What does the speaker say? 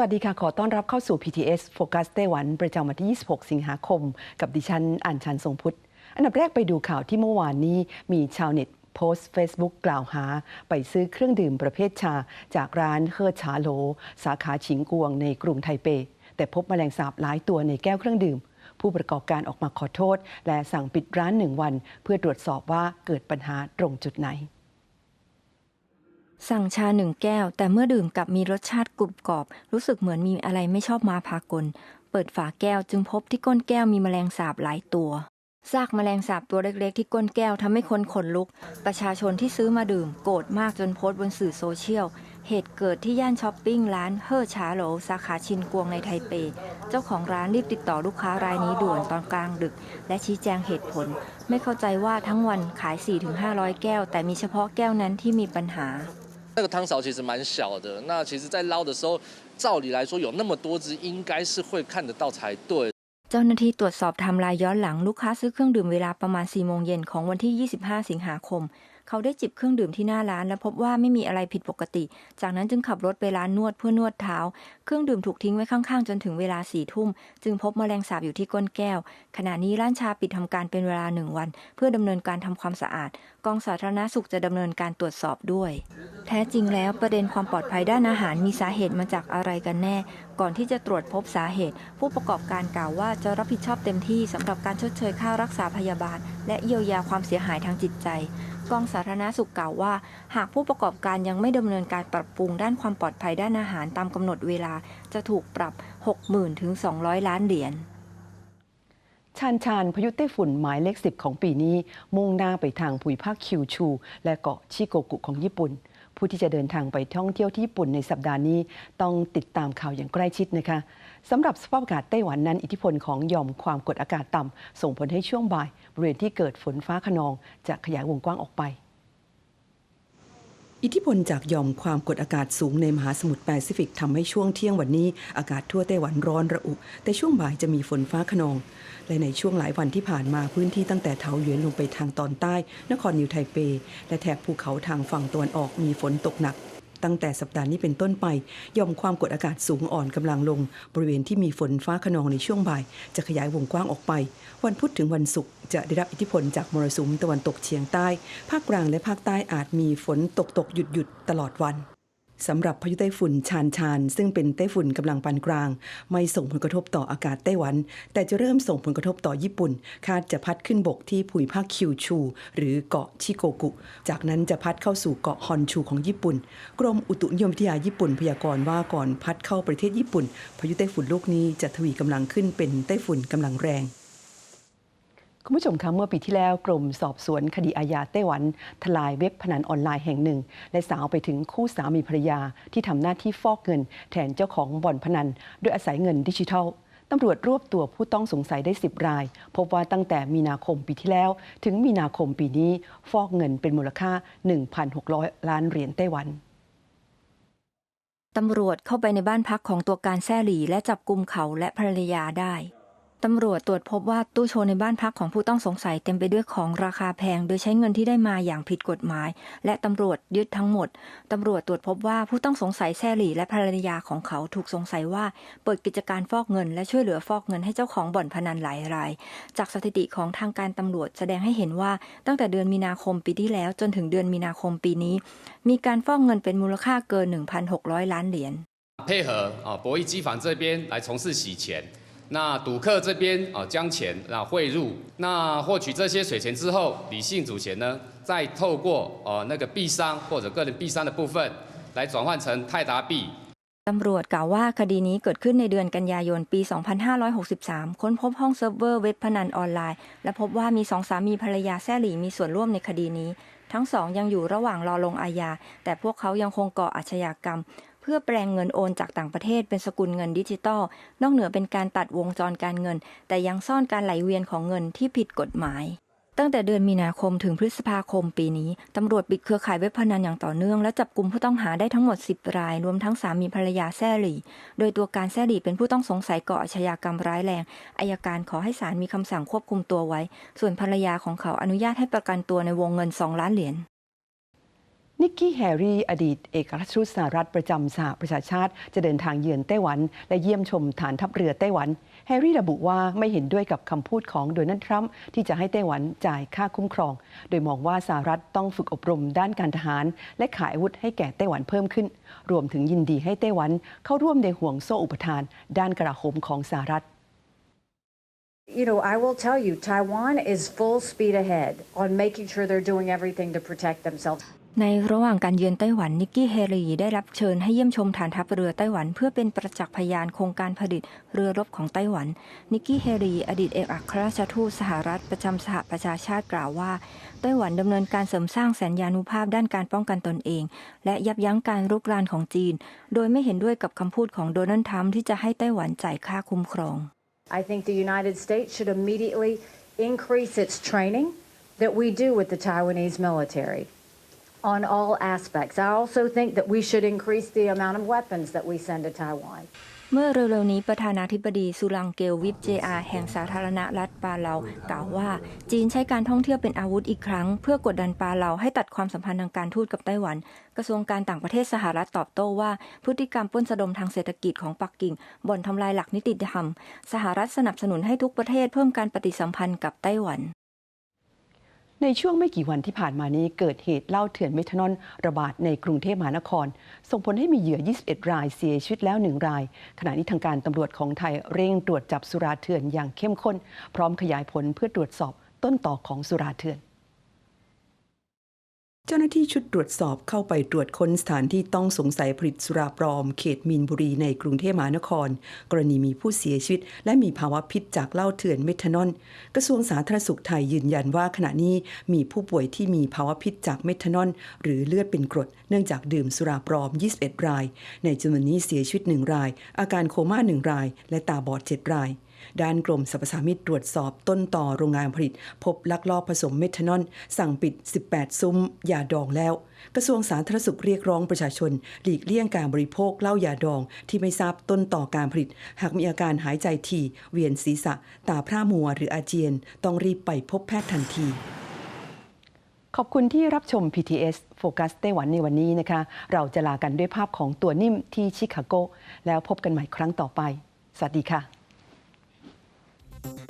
วัสดีค่ะ ขอต้อนรับเข้าสู่ PTS Focus ไต้หวัน ประจำวันที่ 26 สิงหาคม กับดิฉันอัญชันทรงพุทธ อันดับแรกไปดูข่าวที่เมื่อวานนี้มีชาวเน็ตโพสต์ Facebook กล่าวหา ไปซื้อเครื่องดื่มประเภทชา จากร้านเฮอชาโล สาขาฉิงกวงในกรุงไทเป แต่พบแมลงสาบหลายตัวในแก้วเครื่องดื่ม ผู้ประกอบการออกมาขอโทษ และสั่งปิดร้านหนึ่งวัน เพื่อตรวจสอบว่าเกิดปัญหาตรงจุดไหน สั่งชาหนึ่งแก้ว แต่เมื่อดื่มกลับมีรสชาติกรุบกรอบ รู้สึกเหมือนมีอะไรไม่ชอบมาพากล เปิดฝาแก้วจึงพบที่ก้นแก้วมีแมลงสาบหลายตัวซากแมลงสาบตัวเล็กๆ ที่ก้นแก้วทำให้คนขนลุก ประชาชนที่ซื้อมาดื่มโกรธมากจนโพสต์บนสื่อโซเชียล เหตุเกิดที่ย่านช้อปปิ้งร้านเฮอชาโหลสาขาชินกวงในไทเป เจ้าของร้านรีบติดต่อลูกค้ารายนี้ด่วนตอนกลางดึก และชี้แจงเหตุผล ไม่เข้าใจว่าทั้งวันขาย 4-500 แก้ว แต่มีเฉพาะแก้วนั้นที่มีปัญหา 那个汤勺其实蛮小的，那其实在捞的时候，照理来说有那么多只，应该是会看得到才对。 เจ้าหน้าที่ตรวจสอบไทม์ไลน์ย้อนหลังลูกค้าซื้อเครื่องดื่มเวลาประมาณ 4 โมงเย็นของวันที่ 25 สิงหาคม เขาได้จิบเครื่องดื่มที่หน้าร้าน และพบว่าไม่มีอะไรผิดปกติ จากนั้นจึงขับรถไปร้านนวดเพื่อนวดเท้า เครื่องดื่มถูกทิ้งไว้ข้างๆ จนถึงเวลาสี่ทุ่ม จึงพบแมลงสาบอยู่ที่ก้นแก้ว ขณะนี้ร้านชาปิดทำการเป็นเวลาหนึ่งวัน เพื่อดำเนินการทำความสะอาด กองสาธารณสุขจะดำเนินการตรวจสอบด้วย แท้จริงแล้วประเด็นความปลอดภัยด้านอาหารมีสาเหตุมาจากอะไรกันแน่ ก่อนที่จะตรวจพบสาเหตุ ผู้ประกอบการกล่าวว่าจะรับผิดชอบเต็มที่สำหรับการชดเชยค่ารักษาพยาบาล และเยียวยาความเสียหายทางจิตใจกองสาธารณสุขกล่าวว่า หากผู้ประกอบการยังไม่ดำเนินการปรับปรุงด้านความปลอดภัยด้านอาหารตามกำหนดเวลาจะถูกปรับ 60,000 ถึง 200 ล้านเหรียญชานชานพายุไต้ฝุ่นหมายเลขสิบของปีนี้ มุ่งหน้าไปทางภูมิภาคคิวชู และเกาะชิโกกุของญี่ปุ่น ผู้ที่จะเดินทางไปท่องเที่ยวที่ญี่ปุ่นในสัปดาห์นี้ ต้องติดตามข่าวอย่างใกล้ชิดนะคะสำหรับสภาพอากาศไต้หวันนั้น อิทธิพลของหย่อมความกดอากาศต่ำส่งผลให้ช่วงบ่ายบริเวณที่เกิดฝนฟ้าขนองจะขยายวงกว้างออกไป อิทธิพลจากหย่อมความกดอากาศสูงในมหาสมุทรแปซิฟิกทำให้ช่วงเที่ยงวันนี้อากาศทั่วไต้หวันร้อนระอุ แต่ช่วงบ่ายจะมีฝนฟ้าขนอง และในช่วงหลายวันที่ผ่านมาพื้นที่ตั้งแต่เทาหยวนลงไปทางตอนใต้ นครนิวไทเป และแถบภูเขาทางฝั่งตะวันออกมีฝนตกหนัก ตั้งแต่สัปดาห์นี้เป็นต้นไปย่อมความกดอากาศสูงอ่อนกำลังลง บริเวณที่มีฝนฟ้าขนองในช่วงบ่าย จะขยายวงกว้างออกไป วันพุธถึงวันศุกร์จะได้รับอิทธิพลจากมรสุมตะวันตกเฉียงใต้ ภาคกลางและภาคใต้อาจมีฝนตกตกหยุดหยุดตลอดวัน สำหรับพายุไต้ฝุ่นชานชานซึ่งเป็นไต้ฝุ่นกำลังปานกลาง ไม่ส่งผลกระทบต่ออากาศไต้หวัน แต่จะเริ่มส่งผลกระทบต่อญี่ปุ่น คาดจะพัดขึ้นบกที่ภูมิภาคคิวชู หรือเกาะชิโกกุ จากนั้นจะพัดเข้าสู่เกาะฮอนชูของญี่ปุ่น กรมอุตุนิยมวิทยาญี่ปุ่นพยากรณ์ว่าก่อนพัดเข้าประเทศญี่ปุ่นพายุไต้ฝุ่นลูกนี้จะทวีกำลังขึ้นเป็นไต้ฝุ่นกำลังแรง คุณผู้ชมคะเมื่อปีที่แล้วกรมสอบสวนคดีอาญาไต้หวัน ทลายเว็บพนันออนไลน์แห่งหนึ่ง และสาวไปถึงคู่สามีภรรยาที่ทำหน้าที่ฟอกเงิน แทนเจ้าของบ่อนพนันโดยอาศัยเงินดิจิทัลตำรวจรวบตัวผู้ต้องสงสัยได้ 10 ราย พบว่าตั้งแต่มีนาคมปีที่แล้ว ถึงมีนาคมปีนี้ ฟอกเงินเป็นมูลค่า 1,600 ล้านเหรียญไต้หวันตำรวจเข้าไปในบ้านพักของตัวการแซ่หลีและจับกลุ่มเขาและภรรยาได้ ตำรวจตรวจพบว่าตู้โชว์ในบ้านพักของผู้ต้องสงสัยเต็มไปด้วยของราคาแพง โดยใช้เงินที่ได้มาอย่างผิดกฎหมาย และตำรวจยึดทั้งหมด ตำรวจตรวจพบว่าผู้ต้องสงสัยแซ่หลีและภรรยาของเขาถูกสงสัยว่า เปิดกิจการฟอกเงิน และช่วยเหลือฟอกเงินให้เจ้าของบ่อนพนันหลายราย จากสถิติของทางการตำรวจแสดงให้เห็นว่าตั้งแต่เดือนมีนาคมปีที่แล้ว จนถึงเดือนมีนาคมปีนี้ มีการฟอกเงินเป็นมูลค่าเกิน 1,600 ล้านเหรียญ 配合啊博弈机房这边来从事洗钱， 那赌客这边啊将钱啊汇入，那获取这些水钱之后，李姓主嫌呢再透过呃那个币商或者个人币商的部分来转换成泰达币。 ตำรวจกล่าวว่าคดีนี้เกิดขึ้นในเดือนกันยายนปี 2563 ค้นพบห้องเซิร์ฟเวอร์เว็บพนันออนไลน์ และพบว่ามีสองสามีภรรยาแซ่หลีมีส่วนร่วมในคดีนี้ ทั้งสองยังอยู่ระหว่างรอลงอาญา แต่พวกเขายังคงก่ออาชญากรรม เพื่อแปลงเงินโอนจากต่างประเทศเป็นสกุลเงินดิจิตอลนอกเหนือเป็นการตัดวงจรการเงิน แต่ยังซ่อนการไหลเวียนของเงินที่ผิดกฎหมาย ตั้งแต่เดือนมีนาคมถึงพฤษภาคมปีนี้ ตำรวจปิดเครือข่ายเว็บพนันอย่างต่อเนื่อง และจับกลุ่มผู้ต้องหาได้ทั้งหมด 10 ราย รวมทั้งสามีภรรยาแซ่หลี่ โดยตัวการแซ่หลี่เป็นผู้ต้องสงสัยก่ออาชญากรรมร้ายแรงอายการขอให้ศาลมีคำสั่งควบคุมตัวไว้ ส่วนภรรยาของเขาอนุญาตให้ประกันตัวในวงเงิน2ล้านเหรียญ นิกกี้แฮร์รี่ อดีตเอกอัครราชทูตสหรัฐประจำสหประชาชาติ จะเดินทางเยือนไต้หวัน และเยี่ยมชมฐานทัพเรือไต้หวัน แฮร์รี่ระบุว่าไม่เห็นด้วยกับคำพูดของโดนัลด์ทรัมป์ที่จะให้ไต้หวันจ่ายค่าคุ้มครอง โดยมองว่าสหรัฐต้องฝึกอบรมด้านการทหาร และขายอาวุธให้แก่ไต้หวันเพิ่มขึ้น รวมถึงยินดีให้ไต้หวันเข้าร่วมในห่วงโซ่อุปทาน ด้านกระโหมของสหรัฐ You know, I will tell you, Taiwan is full speed ahead on making sure they're doing everything to protect themselves. ในระหว่างการเยือนไต้หวันนิกกี้เฮรีได้รับเชิญให้เยี่ยมชมฐานทัพเรือไต้หวัน เพื่อเป็นประจักษ์พยานโครงการผลิตเรือรบของไต้หวัน นิกกี้เฮรีอดีตเอกอัครราชทูตสหรัฐประจำสหประชาชาติกล่าวว่า ไต้หวันดำเนินการเสริมสร้างสัญญานุภาพด้านการป้องกันตนเอง และยับยั้งการรุกรานของจีน โดยไม่เห็นด้วยกับคำพูดของโดนัลด์ทรัมป์ที่จะให้ไต้หวันจ่ายค่าคุ้มครอง I think the United States should immediately increase its training that we do with the Taiwanese military on all aspects. I also think that we should increase the amount of weapons that we send to Taiwan. เมื่อเร็วๆนี้ประธานาธิบดีสุรังเกลวิปเจอาแห่งสาธารณรัฐปาเลากล่าวว่า จีนใช้การท่องเที่ยวเป็นอาวุธอีกครั้ง เพื่อกดดันปาเลาให้ตัดความสัมพันธ์ทางการทูตกับไต้หวัน กระทรวงการต่างประเทศสหรัฐตอบโต้ว่า พฤติกรรมปล้นสะดมทางเศรษฐกิจของปักกิ่งบ่อนทำลายหลักนิติธรรม สหรัฐสนับสนุนให้ทุกประเทศเพิ่มการปฏิสัมพันธ์กับไต้หวัน ในช่วงไม่กี่วันที่ผ่านมานี้เกิดเหตุเหล้าเถื่อนเมทานอลระบาดในกรุงเทพมหานคร ส่งผลให้มีเหยื่อ 21 รายเสียชีวิตแล้ว 1 ราย ขณะนี้ทางการตำรวจของไทยเร่งตรวจจับสุราเถื่อนอย่างเข้มข้น พร้อมขยายผลเพื่อตรวจสอบต้นต่อของสุราเถื่อน จ้าหน้าที่ชุดตรวจสอบเข้าไปตรวจค้นสถานที่ต้องสงสัยผลิตสุราปลอม เขตมีนบุรีในกรุงเทพมหานคร กรณีมีผู้เสียชีวิต และมีภาวะพิษจากเหล้าเถื่อนเมทานอล กระทรวงสาธารณสุขไทยยืนยันว่าขณะนี้มีผู้ป่วยที่มีภาวะพิษจากเมทานอล หรือเลือดเป็นกรด เนื่องจากดื่มสุราปลอม 21 ราย ในจำนวนนี้เสียชีวิต1ราย อาการโคม่า1ราย และตาบอด7ราย ด้านกรมสรรพสามิตตรวจสอบต้นต่อโรงงานผลิต พบลักลอบผสมเมทานอล สั่งปิด 18 ซุ้มยาดองแล้ว กระทรวงสาธารณสุขเรียกร้องประชาชน หลีกเลี่ยงการบริโภคเหล้ายาดองที่ไม่ทราบต้นต่อการผลิต หากมีอาการหายใจถี่ เวียนศีรษะ ตาพร่ามัวหรืออาเจียน ต้องรีบไปพบแพทย์ทันทีขอบคุณที่รับชม PTS โฟกัสไต้หวันในวันนี้นะคะ เราจะลากันด้วยภาพของตัวนิ่มที่ชิคาโก แล้วพบกันใหม่ครั้งต่อไป สวัสดีค่ะ Thank you.